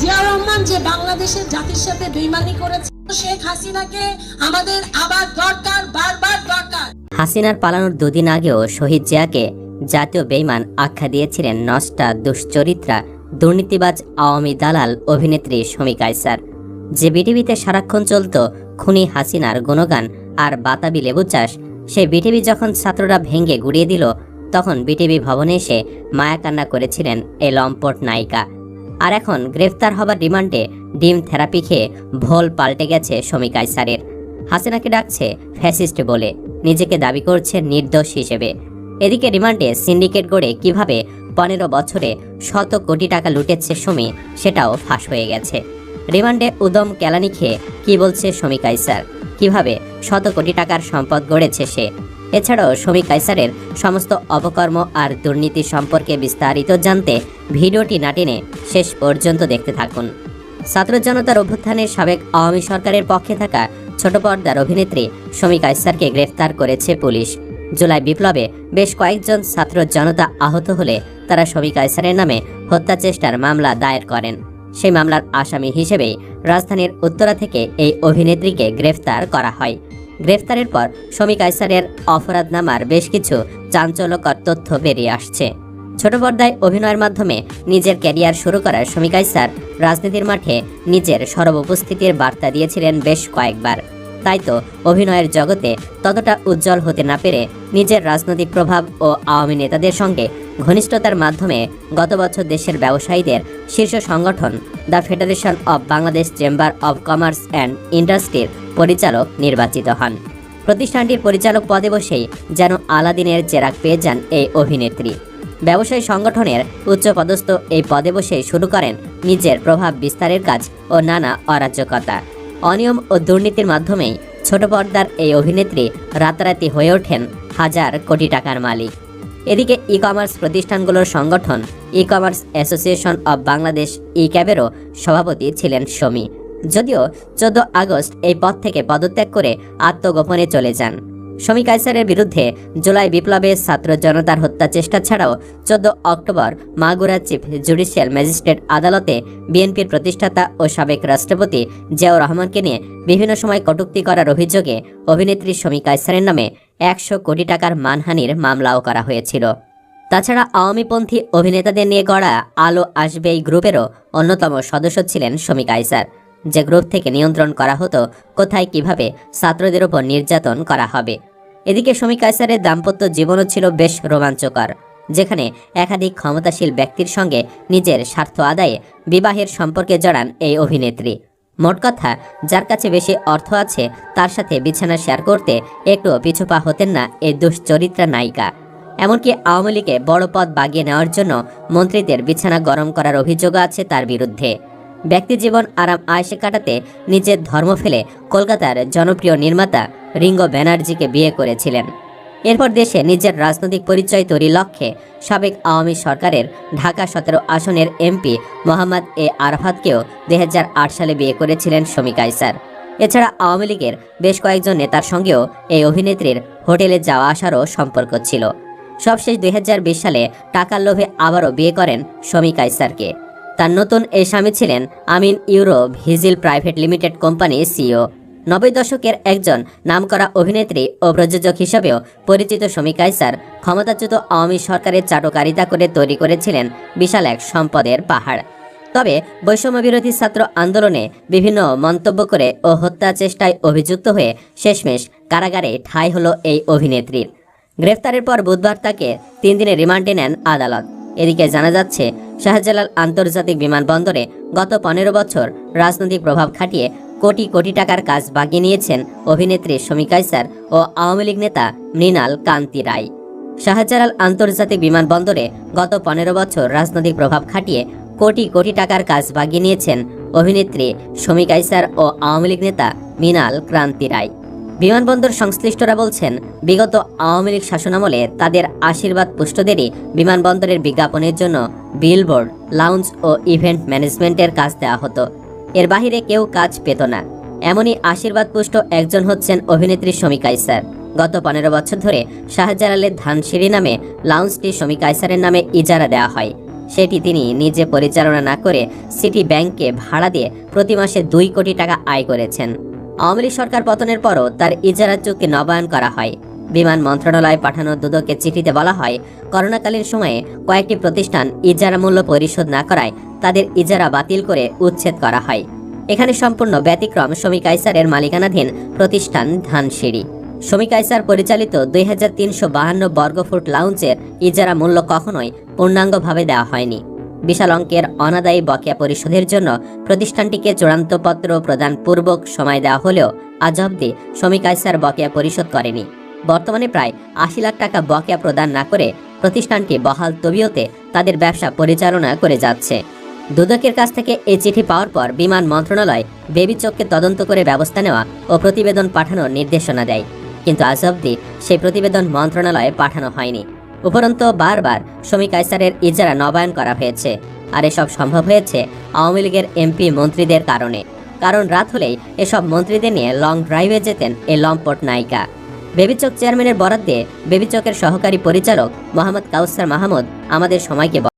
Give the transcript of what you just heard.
জিয়া রহমান যে বাংলাদেশের জাতির সাথে বেইমানি করেছে, শেখ হাসিনাকে আমাদের আবার দরকার, বারবার দরকার। হাসিনার পালানোর দুদিন আগেও শহীদ জিয়াকে জাতীয় বেইমান আখ্যা দিয়েছিলেন নষ্টা দুশ্চরিত্রা দুর্নীতিবাজ আওয়ামী দালাল অভিনেত্রী শমী কায়সার। যে বিটিভিতে সারাক্ষণ চলত খুনি হাসিনার গুণগান আর বাতাবি লেবু চাষ, সেই বিটিভি যখন ছাত্ররা ভেঙে গুড়িয়ে দিল, তখন বিটিভি ভবনে এসে মায়া কান্না করেছিলেন এই লম্পট নায়িকা। আর এখন গ্রেফতার হবার রিমান্ডে ডিম থেরাপি খেয়ে ভোল পাল্টে গেছে শমী কায়সারের। হাসিনাকে ডাকছে ফ্যাসিস্ট বলে। নিজেকে দাবি করছে নির্দোষ হিসেবে। এদিকে রিমান্ডে সিন্ডিকেট গড়ে কীভাবে পনেরো বছরে শত কোটি টাকা লুটেছে সমী সেটাও ফাঁস হয়ে গেছে। রিমান্ডে উদম কেলানি খেয়ে কী বলছে শমী কাইসার কীভাবে শত কোটি টাকার সম্পদ গড়েছে সে? এছাড়াও শমী কাইসারের সমস্ত অপকর্ম আর দুর্নীতি সম্পর্কে বিস্তারিত জানতে ভিডিওটি না টেনে শেষ পর্যন্ত দেখতে থাকুন। ছাত্র জনতার অভ্যুত্থানের সাবেক আওয়ামী সরকারের পক্ষে থাকা ছোট পর্দার অভিনেত্রী শমী কাইসারকে গ্রেফতার করেছে পুলিশ। জুলাই বিপ্লবে বেশ কয়েকজন ছাত্র জনতা আহত হলে তারা শমী কাইসারের নামে হত্যা চেষ্টার মামলা দায়ের করেন। সেই মামলার আসামি হিসেবেই রাজধানীর উত্তরা থেকে এই অভিনেত্রীকে গ্রেফতার করা হয়। গ্রেফতারের পর শমী কাইসারের অপরাধনামার বেশ কিছু চাঞ্চল্যকর তথ্য বেরিয়ে আসছে। ছোট পর্দায় অভিনয়ের মাধ্যমে নিজের ক্যারিয়ার শুরু করার শমী কাইসার রাজনীতির মাঠে নিজের সর্বউপস্থিতির বার্তা দিয়েছিলেন বেশ কয়েকবার। তাই তো অভিনয়ের জগতে ততটা উজ্জ্বল হতে না পেরে নিজের রাজনৈতিক প্রভাব ও আওয়ামী নেতাদের সঙ্গে ঘনিষ্ঠতার মাধ্যমে গত বছর দেশের ব্যবসায়ীদের শীর্ষ সংগঠন the federation of Bangladesh chamber of commerce and ইন্ডাস্ট্রির পরিচালক নির্বাচিত হন। প্রতিষ্ঠানটির পরিচালক পদে বসেই যেন আলাদিনের চেরাক পেয়ে যান এই অভিনেত্রী। ব্যবসায়ী সংগঠনের উচ্চপদস্থ এই পদে বসে শুরু করেন নিজের প্রভাব বিস্তারের কাজ ও নানা অরাজ্যকতা অনিয়ম ও দুর্নীতির মাধ্যমেই ছোট পর্দার এই অভিনেত্রী রাতারাতি হয়ে ওঠেন হাজার কোটি টাকার মালিক। এদিকে ই কমার্স প্রতিষ্ঠানগুলোর সংগঠন e commerce association of Bangladesh ই ক্যাবেরও সভাপতি ছিলেন সমী যদিও চোদ্দ আগস্ট এই পদ থেকে পদত্যাগ করে আত্মগোপনে চলে যান। শমী কাইসারের বিরুদ্ধে জুলাই বিপ্লবে ছাত্র জনতার হত্যা চেষ্টা ছাড়াও চোদ্দ October Magura chief judicial magistrate আদালতে বিএনপির প্রতিষ্ঠাতা ও সাবেক রাষ্ট্রপতি জিয়াউর রহমানকে নিয়ে বিভিন্ন সময় কটূক্তি করার অভিযোগে অভিনেত্রী শমী কাইসারের নামে একশো কোটি টাকার মানহানির মামলাও করা হয়েছিল। তাছাড়া আওয়ামীপন্থী অভিনেতাদের নিয়ে গড়া আলো আসবে এই গ্রুপেরও অন্যতম সদস্য ছিলেন শমী কাইসার যে গ্রুপ থেকে নিয়ন্ত্রণ করা হতো, কোথায় কীভাবে ছাত্রদের ওপর নির্যাতন করা হবে। এদিকে শমী কাইসারের দাম্পত্য জীবনও ছিল বেশ রোমাঞ্চকর, যেখানে একাধিক ক্ষমতাশীল ব্যক্তির সঙ্গে নিজের স্বার্থ আদায়ে বিবাহের সম্পর্কে জড়ান এই অভিনেত্রী। মোট কথা, যার কাছে বেশি অর্থ আছে, তার সাথে বিছানা শেয়ার করতে একটুও পিছুপা হতেন না এই দুশ্চরিত্রা নায়িকা। এমনকি আওয়ামী লীগে বড় পদ বাগিয়ে নেওয়ার জন্য মন্ত্রীদের বিছানা গরম করার অভিযোগ আছে তার বিরুদ্ধে। ব্যক্তিজীবন আরাম আয়সে কাটাতে নিজের ধর্ম ফেলে কলকাতার জনপ্রিয় নির্মাতা রিঙ্গো ব্যানার্জিকে বিয়ে করেছিলেন। এরপর দেশে নিজের রাজনৈতিক পরিচয় তৈরির লক্ষ্যে সাবেক আওয়ামী সরকারের ঢাকা সতেরো আসনের এমপি মোহাম্মদ এ আরফাতকেও দুই হাজার আট সালে বিয়ে করেছিলেন শমী কাইসার এছাড়া আওয়ামী লীগের বেশ কয়েকজন নেতার সঙ্গেও এই অভিনেত্রীর হোটেলে যাওয়া আসারও সম্পর্ক ছিল। সবশেষ দুই হাজার বিশ সালে টাকার লোভে আবারও বিয়ে করেন শমী কাইসারকে তার নতুন এই স্বামী ছিলেন Amin Euro Vigil private limited company CEO নব্বই দশকের একজন নামকরা অভিনেত্রী ও প্রযোজক হিসেবেও পরিচিত শমী কাইসার ক্ষমতাচ্যুত আওয়ামী সরকারের চাটকারিতা করে তৈরি করেছিলেন বিশাল এক সম্পদের পাহাড়। তবে বৈষম্য বিরোধী ছাত্র আন্দোলনে বিভিন্ন মন্তব্য করে ও হত্যা চেষ্টায় অভিযুক্ত হয়ে শেষমেশ কারাগারে ঠাঁই হলো এই অভিনেত্রীর গ্রেফতারের পর বুধবার তাকে তিন দিনের রিমান্ডে নেন আদালত। এদিকে জানা যাচ্ছে, শাহজালাল আন্তর্জাতিক বিমানবন্দরে গত পনেরো বছর রাজনৈতিক প্রভাব খাটিয়ে কোটি কোটি টাকার কাজ বাগিয়ে নিয়েছেন অভিনেত্রী শমী কাইসার ও আওয়ামী লীগ নেতা মৃণাল কান্তি রায়। শাহজালাল আন্তর্জাতিক বিমানবন্দরে গত পনেরো বছর রাজনৈতিক প্রভাব খাটিয়ে কোটি কোটি টাকার কাজ বাগিয়ে নিয়েছেন অভিনেত্রী শমী কাইসার ও আওয়ামী লীগ নেতা মৃণাল ক্রান্তি রায়। বিমানবন্দর সংশ্লিষ্টরা বলছেন, বিগত আওয়ামী লীগ শাসনামলে তাদের আশীর্বাদ পুষ্টদেরই বিমানবন্দরের বিজ্ঞাপনের জন্য বিলবোর্ড, লাউঞ্জ ও ইভেন্ট ম্যানেজমেন্টের কাজ দেওয়া হতো। এর বাহিরে কেউ কাজ পেত না। এমনই আশীর্বাদ পুষ্ট একজন হচ্ছেন অভিনেত্রী শমী কাইসার গত পনেরো বছর ধরে শাহজালালের ধানসিঁড়ি নামে লাউঞ্জটি শমী কাইসারের নামে ইজারা দেওয়া হয়। সেটি তিনি নিজে পরিচালনা না করে সিটি ব্যাংককে ভাড়া দিয়ে প্রতি মাসে দুই কোটি টাকা আয় করেছেন। আওয়ামী সরকার পতনের পরও তার ইজারা চুক্তি নবায়ন করা হয়। বিমান মন্ত্রণালয়ে পাঠানো দুদকের চিঠিতে বলা হয়, করোনাকালীন সময়ে কয়েকটি প্রতিষ্ঠান ইজারা মূল্য পরিশোধ না করায় তাদের ইজারা বাতিল করে উচ্ছেদ করা হয়। এখানে সম্পূর্ণ ব্যতিক্রম শমী কাইসারের মালিকানাধীন প্রতিষ্ঠান ধানসিঁড়ি। শমী কাইসার পরিচালিত দুই হাজার তিনশো বাহান্ন বর্গফুট লাউঞ্চের ইজারা মূল্য কখনোই পূর্ণাঙ্গভাবে দেওয়া হয়নি। বিশাল অঙ্কের অনাদায়ী বকেয়া পরিশোধের জন্য প্রতিষ্ঠানটিকে চূড়ান্ত পত্র প্রদান পূর্বক সময় দেওয়া হলেও আজ অব্দি শমী কাইসার বকেয়া পরিশোধ করেনি। বর্তমানে প্রায় আশি লাখ টাকা বকেয়া প্রদান না করে প্রতিষ্ঠানটি বহাল তবিয়তে তাদের ব্যবসা পরিচালনা করে যাচ্ছে। দুদকের কাছ থেকে এই চিঠি পাওয়ার পর বিমান মন্ত্রণালয় বেবি চোখকে তদন্ত করে ব্যবস্থা নেওয়া ও প্রতিবেদন পাঠানোর নির্দেশনা দেয়। কিন্তু আজ অব্দি সেই প্রতিবেদন মন্ত্রণালয়ে পাঠানো হয়নি। উপরন্ত বারবার শমী কাইসারের ইজারা নবায়ন করা হয়েছে। আর এসব সম্ভব হয়েছে আওয়ামী লীগের এমপি মন্ত্রীদের কারণে। কারণ রাত হলেই এসব মন্ত্রীদের নিয়ে লং ড্রাইভে যেতেন এই লম্পট নায়িকা। বেবিচক চেয়ারম্যানের বরাদ্দে বেবিচকের সহকারী পরিচালক মোহাম্মদ কাউসার মাহমুদ আমাদের সময়কে